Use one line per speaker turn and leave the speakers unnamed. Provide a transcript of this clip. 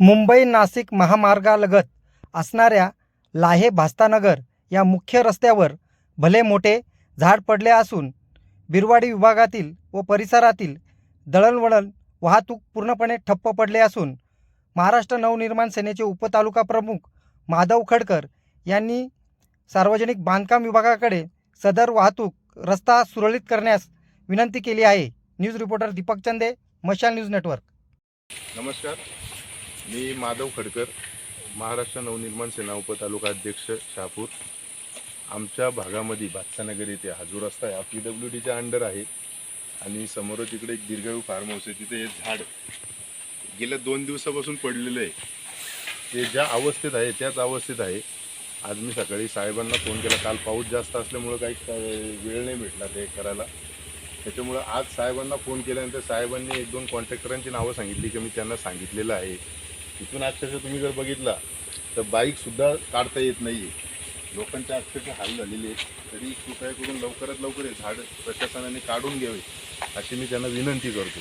मुंबई नाशिक महामार्गालगत असणाऱ्या लाहे भास्तानगर या मुख्य रस्त्यावर भले मोठे झाड पडले असून बिरवाडी विभागातील व परिसरातील दळणवळण वाहतूक पूर्णपणे ठप्प पडले असून महाराष्ट्र नवनिर्माण सेनेचे उपतालुका प्रमुख माधव खडकर यांनी सार्वजनिक बांधकाम विभागाकडे सदर वाहतूक रस्ता सुरळीत करण्यास विनंती केली आहे. न्यूज रिपोर्टर दीपक चंदे मशाल न्यूज नेटवर्क.
नमस्कार. मी माधव खडकर महाराष्ट्र नवनिर्माण सेना उपतालुका अध्यक्ष शहापूर. आमच्या भागामध्ये बादशानगर येथे हा जो रस्ता आहे हा पी डब्ल्यू डीच्या अंडर आहे. आणि समोरच इकडे एक दीर्घायू फार्म हाऊस आहे. तिथे हे झाड गेल्या दोन दिवसापासून पडलेलं आहे. ते ज्या अवस्थेत आहे त्याच अवस्थेत आहे. आज मी सकाळी साहेबांना फोन केला. काल पाऊस जास्त असल्यामुळं काही वेळ नाही भेटला ते करायला. त्याच्यामुळं आज साहेबांना फोन केल्यानंतर साहेबांनी एक दोन कॉन्ट्रॅक्टरांची नावं सांगितली की मी त्यांना सांगितलेलं आहे. तिथून अक्षरशः तुम्ही जर बघितला तर बाईकसुद्धा काढता येत नाही आहे लोकांच्या अक्षरशः हाल झालेले आहेत. तरी कृपया करून लवकरात लवकर हे झाड प्रशासनाने काढून घ्यावे अशी मी त्यांना विनंती करतो.